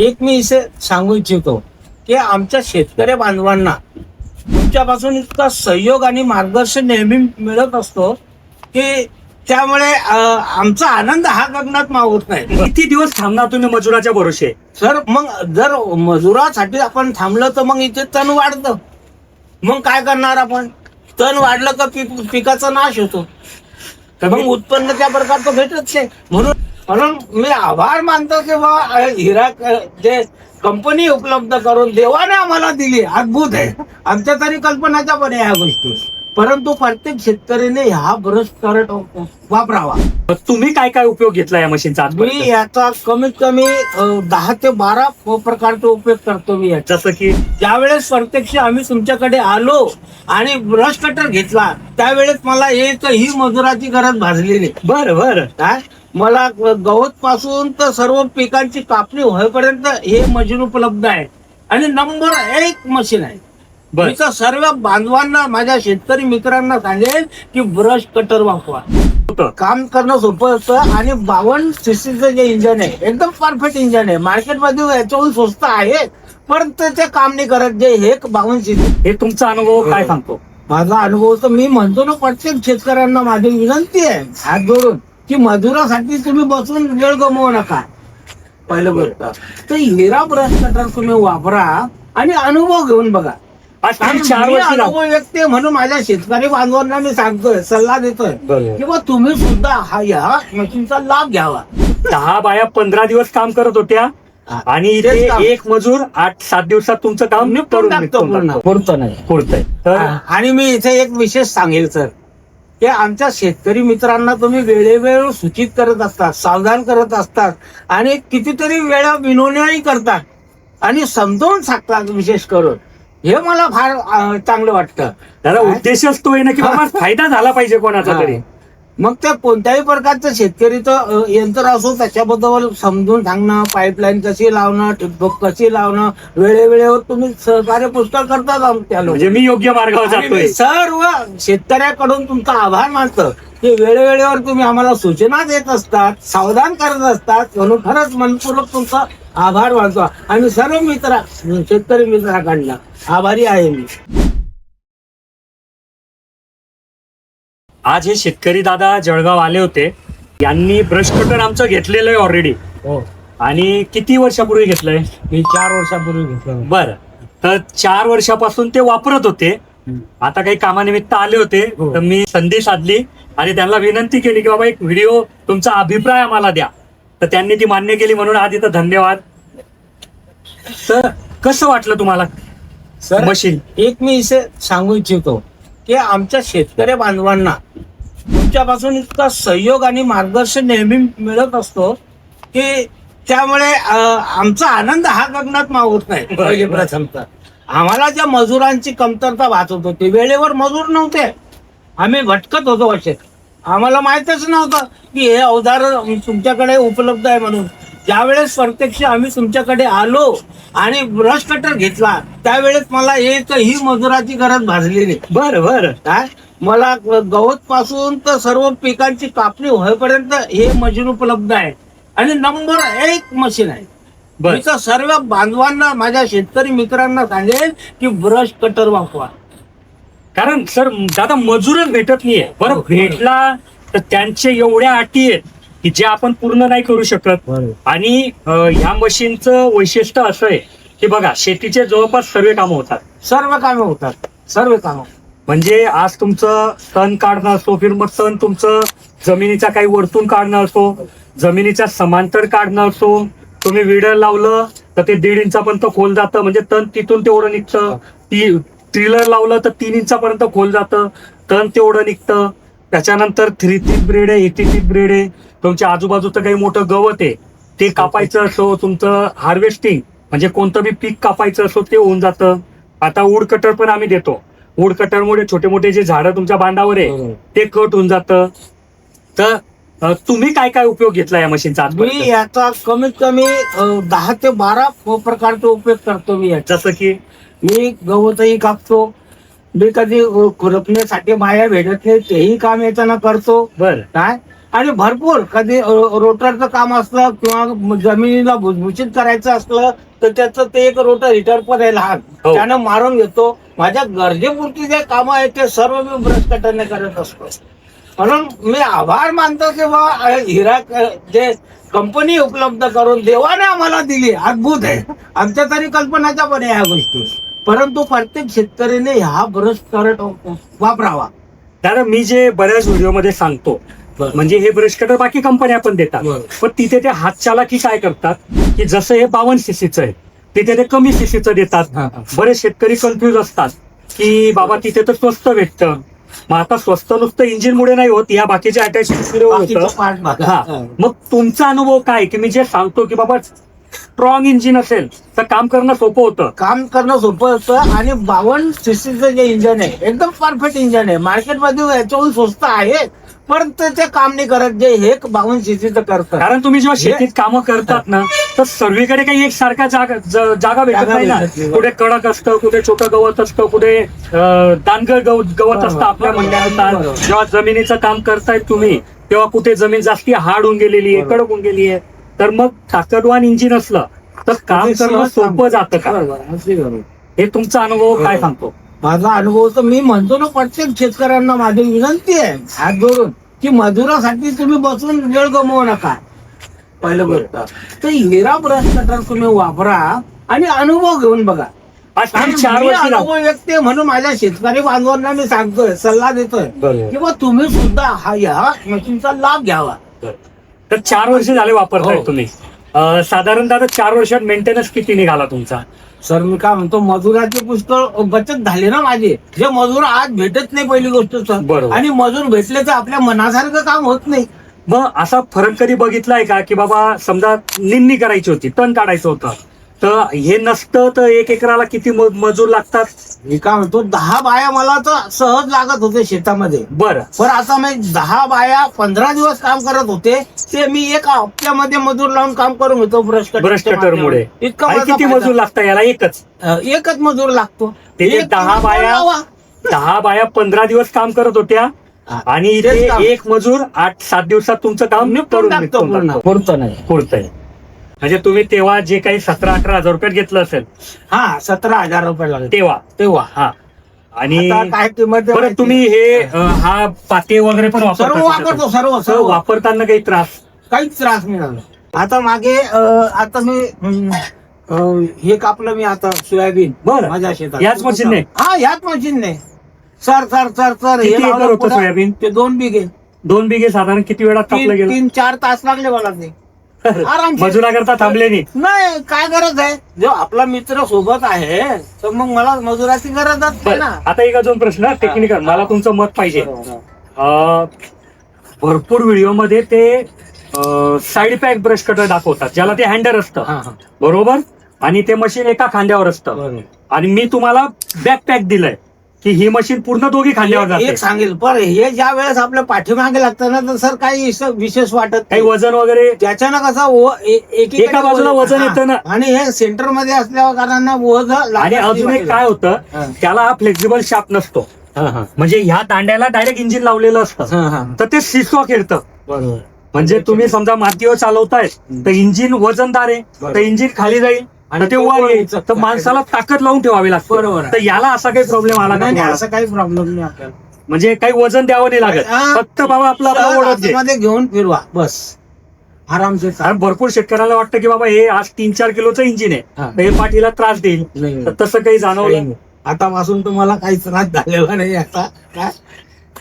एक मी इथे सांगू इच्छितो की आमच्या शेतकरी बांधवांना तुमच्यापासून इतका सहयोग आणि मार्गदर्शन नेहमी मिळत असतो की त्यामुळे आमचा आनंद हा गगनात मावत नाही. किती दिवस थांबणार तुम्ही मजुराच्या भरोसे सर मग जर मजुरासाठी आपण थांबलं तर मग इथे तण वाढतं. मग काय करणार आपण? तण वाढलं का पीक पिकाचा नाश होतो. तर मग उत्पन्न त्या प्रकारचं भेटत नाही. म्हणून म्हणून मी आभार मानतो की बा हिरा जे कंपनी उपलब्ध करून देवाने आम्हाला दिली अद्भुत आहे. आमच्या तरी कल्पनाच्या पण ह्या गोष्टी. परंतु प्रत्येक शेतकरीने हा ब्रश करत वापरावा. तुम्ही काय काय उपयोग घेतला या मशीनचा मी याचा कमीत कमी दहा ते बारा प्रकारचा उपयोग करतो मी जसं की? ज्यावेळेस प्रत्यक्ष आम्ही तुमच्याकडे आलो आणि ब्रश कटर घेतला त्यावेळेस मला एकही मजुराची गरज भाजली नाही बरं बरं. काय मला गवत पासून तर सर्व पिकांची कापणी होईपर्यंत हे मशीन उपलब्ध आहे. आणि नंबर एक मशीन आहे. बर. मी तर सर्व बांधवांना माझ्या शेतकरी मित्रांना सांगेल की ब्रश कटर वापरा. काम करणं सोपं असतं आणि बावन्न सीसीचं जे इंजन आहे एकदम परफेक्ट इंजन आहे. मार्केटमध्ये याच्याहून स्वस्त आहे पण ते ते काम नाही करत जे हे बावन्न सीसी हे तुमचा अनुभव काय सांगतो? माझा अनुभव तर मी म्हणतो ना प्रत्येक शेतकऱ्यांना माझी विनंती आहे हात जोडून. की मजुरासाठी तुम्ही बसून वेळ गमवू नका. पहिलं गोष्ट. तर हिरा ब्रश कटर तुम्ही वापरा आणि अनुभव घेऊन बघा. चार मी वर्ष अनुभव व्यक्ती म्हणून माझ्या शेतकरी बांधवांना मी सांगतोय सल्ला देतोय बरोबर. किंवा तुम्ही सुद्धा हा या मशीनचा लाभ घ्यावा. दहा बाया पंधरा दिवस काम करत होत्या आणि इथे तेच काम. एक मजूर आठ सात दिवसात तुमचं काम निपटून टाकतो पूर्ण. पुरतं नाही. पुरतंय. तर आणि मी इथे एक विशेष सांगेल सर. की आमच्या शेतकरी मित्रांना तुम्ही वेळेवेळ सूचित करत असतात सावधान करत असतात आणि कितीतरी वेळा विनवण्याही करतात आणि समजावून सांगतात विशेष करून. हे मला फार चांगलं वाटतं. त्याला उद्देशच तो आहे ना की बाबा फायदा झाला पाहिजे कोणाचा तरी. मग ते कोणत्याही प्रकारचं शेतकरीचं यंत्र असो त्याच्याबद्दल समजून सांगणं पाईपलाईन कशी लावणं ठिबक कशी लावणं वेळेवेळेवर तुम्ही सहकार्य पुष्कळ त्या लोक म्हणजे मी योग्य मार्गावर सर्व शेतकऱ्याकडून तुमचा आभार मानतो की वेळोवेळेवर तुम्ही आम्हाला सूचना देत असतात सावधान करत असतात म्हणून खरंच मनपूर्वक तुमचा आभार मानतो. आणि सर्व मित्र शेतकरी मित्राकडनं आभारी आहे मी. आज हे शेतकरी दादा जळगाव आले होते. यांनी ब्रश कटर आमचं घेतलेलं आहे ऑलरेडी हो. आणि किती वर्षापूर्वी घेतलंय? मी चार वर्षापूर्वी घेतलं बर. तर चार वर्षापासून ते वापरत होते. आता काही कामानिमित्त आले होते. हो. तर मी संधी साधली आणि त्यांना विनंती केली की बाबा एक व्हिडिओ तुमचा अभिप्राय आम्हाला द्या. तर त्यांनी ती मान्य केली म्हणून आज इथं धन्यवाद. तर कसं वाटलं तुम्हाला? Sir machine. एक मी इथे सांगू इच्छितो. की आमच्या शेतकरी बांधवांना तुमच्यापासून इतका सहयोग आणि मार्गदर्शन नेहमी मिळत असतो की त्यामुळे आमचा आनंद हा गगनात मावत नाही. पहिले प्रथम तर आम्हाला ज्या मजुरांची कमतरता वाचत होती वेळेवर मजूर नव्हते. आम्ही भटकत होतो असे. आम्हाला माहितच नव्हतं की हे अवजार तुमच्याकडे उपलब्ध आहे म्हणून. ज्यावेळेस प्रत्यक्ष आम्ही तुमच्याकडे आलो आणि ब्रश कटर घेतला त्यावेळेस मला एकही मजुराची गरज भाजली नाही बरं बरं. काय मला गवत पासून तर सर्व पिकांची कापणी होईपर्यंत हे मशीन उपलब्ध आहे. आणि नंबर एक मशीन आहे. तर सर्व बांधवांना माझ्या शेतकरी मित्रांना सांगेल की ब्रश कटर वापरा. कारण सर दादा मजूरच भेटत नाहीये. बरं हो, भेटला तर त्यांचे एवढ्या अटी आहेत. की जे आपण पूर्ण नाही करू शकत. आणि ह्या मशीनचं वैशिष्ट्य असं आहे की बघा शेतीचे जवळपास सर्व कामं होतात. सर्व कामे होतात. सर्व कामं. म्हणजे आज तुमचं तण काढणं असो फिर मग तण तुमचं जमिनीचा काही वरतून काढणं असो जमिनीच्या समांतर काढणं असो तुम्ही विडर लावलं तर ते दीड इंचापर्यंत खोल जातं. म्हणजे तण तिथून तेवढं निघतं. ती ट्रिलर लावलं तर तीन इंचापर्यंत खोल जातं. तण तेवढं निघतं. त्याच्यानंतर थ्री टीप ब्रेड आहे एटी टीप ब्रेड आहे. तुमच्या आजूबाजूचं काही मोठं गवत आहे. ते कापायचं असो तुमचं हार्वेस्टिंग म्हणजे कोणतं बी पीक कापायचं असो ते होऊन जातं. आता वूड कटर पण आम्ही देतो. वूड कटरमुळे छोटे मोठे जे झाडं तुमच्या बांधावर आहे ते कट होऊन जातं. तर तुम्ही काय काय उपयोग घेतला या मशीनचा मी याचा कमीत कमी दहा ते बारा प्रकारचा उपयोग करतो मी जसं की? मी गवतही कापतो. मी कधी खुरपण्यासाठी बाया भेटत नाही तेही काम याच्यानं करतो. बर. काय? आणि भरपूर कधी रोटरचं काम असलं किंवा जमिनीला भुसभुशीत करायचं असलं तर त्याचं ते एक रोटर हिटर पण आहे लहान. हो. त्यानं मारून घेतो. माझ्या गरजेपुरती जे कामं आहेत ते सर्व मी ब्रश कटरने करत असतो. म्हणून मी आभार मानतो की बा हिरा जे कंपनी उपलब्ध करून देवाने आम्हाला दिली. अद्भुत आहे. आमच्या तरी कल्पनाच्या पण ह्या गोष्टी. परंतु प्रत्येक शेतकरीने हा ब्रश करत वापरावा. दादा मी जे बऱ्याच व्हिडिओमध्ये सांगतो म्हणजे हे ब्रश कटर बाकी कंपन्या पण देतात. पण तिथे ते हातचालाकी काय करतात? की जसं हे बावन्न सीसीचं आहे तिथे ते कमी सीसीचं देतात. बरेच शेतकरी कन्फ्युज असतात की बाबा तिथे तर स्वस्त भेटतं. मग आता स्वस्त नुसतं इंजिन मुळे नाही होत या बाकीच्या अटॅचमेंट होतं. बघा. हा. मग तुमचा अनुभव काय? की मी जे सांगतो की बाबा स्ट्रॉंग इंजिन असेल तर काम करणं सोपं होतं. काम करणं सोपं असतं आणि बावन्न सीसीचं जे इंजन आहे एकदम परफेक्ट इंजन आहे. मार्केटमध्ये याच्याहून स्वस्त आहे. पण ते काम नाही करत जे हे बावन्न सीसीचं करतं कारण तुम्ही जेव्हा शेतीत कामं करतात ना तर सर्वीकडे काही एक सारखा जागा ज- जागा भेटत जागा नाही ना भेटत नाही. कुठे कडक असतं कुठे छोटं गवत असतं कुठे अं, दानगळ गव- गवत असतं आपल्या बरोबर. जेव्हा जमिनीचं काम करतायत तुम्ही तेव्हा कुठे जमीन जास्ती हार्ड होऊन गेलेली आहे बरोबर. कडक होऊन गेली आहे तर मग ताकदवान इंजिन असलं तर काम करणं सोपं जातं का बरोबर, अगदी बरोबर. हे तुमचा अनुभव काय. सांगतो माझा अनुभव तर मी म्हणतो ना प्रत्येक शेतकऱ्यांना माझी विनंती आहे हात जोडून की मजुरासाठी तुम्ही बसून वेळ गमवू नका. पहिलं गोष्ट. तर हिरा ब्रश कटर तुम्ही वापरा आणि अनुभव घेऊन बघा. चार मी वर्ष अनुभव व्यक्ती म्हणून माझ्या शेतकरी बांधवांना मी सांगतोय सल्ला देतोय. बरोबर. किंवा तुम्ही सुद्धा हा या मशीनचा लाभ घ्यावा. तर चार वर्ष झाले वापरताय हो. तुम्ही. अं, साधारणतः आता चार वर्षात मेंटेनन्स किती निघाला तुमचा? सर मी काय म्हणतो मजुराची पुष्कळ बचत झाली ना माझी. जे मजूर आज भेटत नाही पहिली गोष्ट सर. बरोबर. आणि मजूर भेटले तर आपल्या मनासारखं काम होत नाही. मग असा फरक कधी बघितलाय का? की बाबा समजा निंदणी करायची होती तण काढायचं होतं. तर हे नसतं तर एक एकराला किती म- मजूर लागतात? मी काय म्हणतो दहा बाया मला तर सहज लागत होते शेतामध्ये. बरं. पण आता मी दहा बाया पंधरा दिवस काम करत होते ते मी एक हप्त्यामध्ये मजूर लावून काम करून घेतो ब्रश कटर ब्रश कटरमुळे इतका आणि माझा किती फायदा. मजूर लागतात याला? एकच. अं, एकच मजूर लागतो. ते जे एक दहा मजूर बाया- लावा. दहा बाया पंधरा दिवस काम करत होत्या हा. आणि तेच इथे काम. एक मजूर आठ सात दिवसात तुमचं काम निपटून करून टाकतो निपटून पूर्ण. टाकतो. पुरतं नाही. पुरतंय म्हणजे तुम्ही तेव्हा जे काही सतरा अठरा हजार रुपयात घेतलं असेल. हा सतरा हजार रुपये लागले. तेव्हा. तेव्हा. हा. आणि आता काय किंमत आहे बरं माहिती? तुम्ही हे अं, हा पाते वगैरे पण सर्व वापरता वापरतो सर्व सर्व. वापरताना काही त्रास? काहीच त्रास नाही झाला. आता मागे अं, आता मी अं, अं, हे कापलं मी आता सोयाबीन बरं. माझ्या शेतात. याच मशीनने? हा याच मशीनने. सर सर सर सर किती हे एकर होतं. सोयाबीन? ते दोन बिघे. दोन बिघे साधारण किती वेळात कापलं तीन गेलं? तीन चार तास लागले मला ते. आरामशीर. मजुरा करता थांबले नाही. नाही काय गरज आहे? जो आपला मित्र सोबत आहे तर मग मला मजुराची आहे बरं, ना. आता एक अजून प्रश्न टेक्निकल मला तुमचं मत पाहिजे. अं, भरपूर व्हिडिओमध्ये ते साईड पॅक ब्रश कटर दाखवतात ज्याला ते हँडर असतं. हा, हा. बरोबर? आणि ते मशीन एका खांद्यावर असतं. बरोबर. आणि मी तुम्हाला बॅक पॅक दिलंय. की ही मशीन पूर्ण दोघी खांद्यावर जाते एक सांगेल पण हे ज्या वेळेस आपल्या पाठीमागे लागतं ना तर सर काही विशेष वाटत काही वजन वगैरे त्याच्यानं कसं एका बाजूला वजन येतं ना. आणि हे सेंटरमध्ये असल्यावर कारणांना वजन आणि अजून एक. काय होतं. त्याला हा फ्लेक्झिबल शाप नसतो. म्हणजे ह्या दांड्याला डायरेक्ट इंजिन लावलेलं असतं. तर ते सिसॉ खेळतं बरोबर म्हणजे तुम्ही समजा मातीवर चालवताय तर इंजिन वजनदार आहे. तर इंजिन खाली जाईल आणि ते तो वर येईल वळीचं तर माणसाला ताकद लावून ठेवावी लागते. बरोबर आहे. तर याला असा काही प्रॉब्लेम आला नाही नाही, नाही असं काही प्रॉब्लेम नाही आपल्याला. म्हणजे काही वजन द्यावं नाही लागत. हा. फक्त बाबा आपलं आपलं सहज ओढत घे. आतमध्ये घेऊन फिरवा. बस. आरामशीर चाल. कारण भरपूर शेतकऱ्याला वाटतं की बाबा हे आज तीन चार किलोचं इंजिन आहे. हा. तर हे पाठीला त्रास देईल. नाही, तर तसं काही जाणवलं नाही. आतापासून तुम्हाला काही त्रास झालेला नाही आता. काय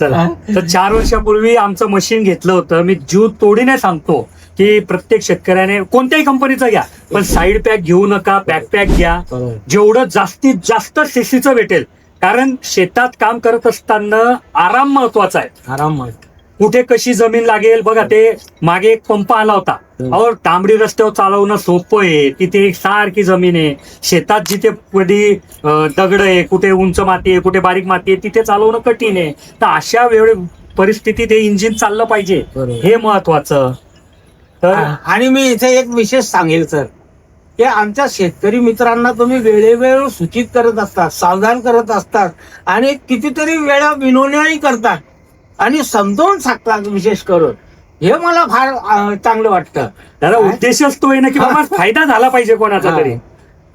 चला. तर चार वर्षापूर्वी आमचं मशीन घेतलं होतं. मी जीव तोडीने सांगतो. की प्रत्येक शेतकऱ्याने कोणत्याही कंपनीचं घ्या पण साईड पॅक घेऊ नका बॅक पॅक घ्या. जेवढं जास्तीत जास्त सीसीचं भेटेल. कारण शेतात काम करत असताना आराम महत्त्वाचा आहे. आराम कुठे कशी जमीन लागेल? बघा ते मागे एक पंप आला होता. अहो तांबडी रस्त्यावर चालवणं सोपं आहे. तिथे एक सारखी जमीन आहे. शेतात जिथे कधी दगड आहे कुठे उंच माती आहे कुठे बारीक माती आहे तिथे चालवणं कठीण आहे. तर अशा वेळ परिस्थितीत हे इंजिन चाललं पाहिजे. हे महत्वाचं. तर आणि मी इथे एक विशेष सांगेल सर. की आमच्या शेतकरी मित्रांना तुम्ही वेळेवेळ सूचित करत असतात सावधान करत असतात आणि कितीतरी वेळा विनवण्याही करतात आणि समजावून सांगतात विशेष करून. हे मला फार चांगलं वाटतं. त्याला? उद्देशच तो आहे ना की बाबा फायदा झाला पाहिजे कोणाचा. तरी.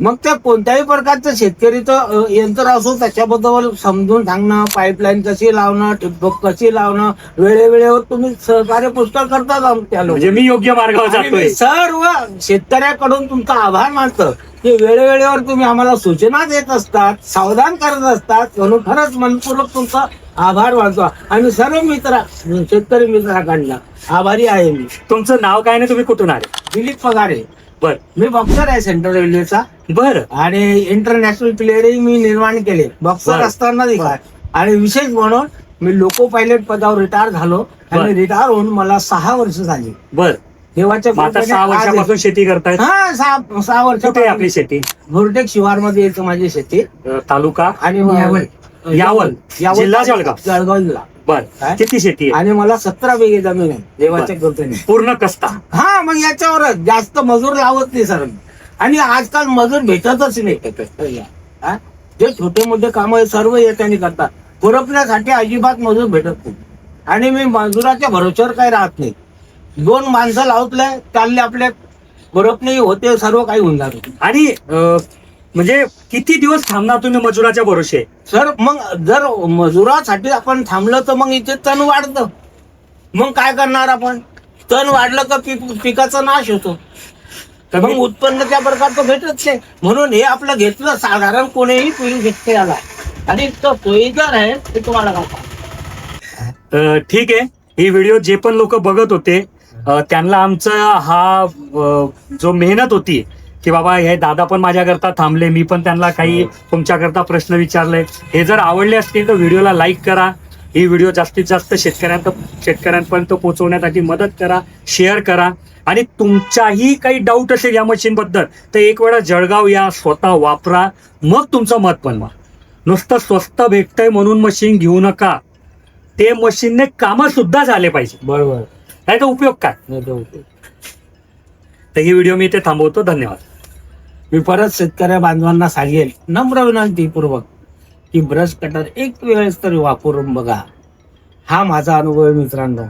मग त्या कोणत्याही प्रकारचं शेतकरीचं यंत्र असो त्याच्याबद्दल समजून सांगणं पाईपलाईन कशी लावणं ठिबक कशी लावणं वेळेवेळेवर तुम्ही सहकार्य पुष्कळ करतात त्या म्हणजे मी योग्य मार्गावर जातोय. सर्व शेतकऱ्याकडून तुमचा आभार मानतो की वेळोवेळेवर तुम्ही आम्हाला सूचना देत असतात सावधान करत असतात म्हणून खरंच मनपूर्वक तुमचा आभार मानतो. आणि सर्व मित्र शेतकरी मित्राकडनं आभारी आहे मी. तुमचं नाव काय नाही तुम्ही कुठून आले? दिलीप पगारे. बर. मी बॉक्सर आहे सेंट्रल रेल्वेचा बर. आणि इंटरनॅशनल प्लेअरही मी निर्माण केले. बॉक्सर बरं. असताना देखील आणि विशेष म्हणून मी लोको पायलट पदावर रिटायर झालो. आणि बरं. रिटायर होऊन मला सहा वर्ष झाली. बर. देवाच्या मग आता कृपेने सहा आज- वर्षापासून शेती करतायत? हा सहा सहा वर्ष कुठे आहे आपली शेती? घोरटेक शिवारमध्ये येतं माझी शेती. अ, तालुका? आणि यावल. यावल. जिल्हा जळगाव. जळगाव जिल्हा. बर. काय? किती शेती आहे? आणि मला सतरा बिघे जमीन आहे देवाच्या कृपेने. पूर्ण कस्ता? हा मग याच्यावरच. जास्त मजूर लावत नाही सर. आणि आजकाल मजूर भेटतच नाही. हा? जे छोटे मोठे काम सर्व येत्याने करतात. पुरपण्यासाठी अजिबात मजूर भेटत नाही. आणि मी मजुराच्या भरोश्यावर काही राहत नाही. दोन माणसं लावतले त्यातले आपले. पुरपणे होते सर्व काही होऊन जाते. आणि अ, म्हणजे किती दिवस थांबणार तुम्ही मजुराच्या भरोसे सर मग जर मजुरासाठी आपण थांबलं तर मग इथे तण वाढतं. मग काय करणार आपण? तण वाढलं का पीक पिकाचा नाश होतो. तर मग उत्पन्न त्या प्रकारचं भेटत नाही. म्हणून हे आपलं घेतलं साधारण कोणीही पिढी शेतकऱ्याला आणि इतकं सोयीदार आहे ते तुम्हाला सांगतो. ठीक आहे. ही व्हिडिओ जे पण लोक बघत होते त्यांना आमचा हा जो मेहनत होती की बाबा हे दादा पण माझ्याकरता थांबले मी पण त्यांना काही तुमच्याकरता प्रश्न विचारले. हे जर आवडले असतील तर व्हिडिओला लाईक करा. ही व्हिडिओ जास्तीत जास्त शेतकऱ्यांत शेतकऱ्यांपर्यंत पोहोचवण्यासाठी मदत करा शेअर करा. आणि तुमचाही काही डाऊट असेल या मशीन बद्दल तर एक वेळा जळगाव या स्वतः वापरा. मग तुमचं मत बनवा नुसतं स्वस्त भेटतंय म्हणून मशीन घेऊ नका. ते मशीनने कामं सुद्धा झाले पाहिजे. बरोबर. नाही तर उपयोग काय. तर ही व्हिडिओ मी इथे थांबवतो. धन्यवाद. मी परत शेतकऱ्या बांधवांना सांगेल नम्र विनंतीपूर्वक की ब्रश कटर एक वेळेस तरी वापरून बघा. हा माझा अनुभव आहे मित्रांनो.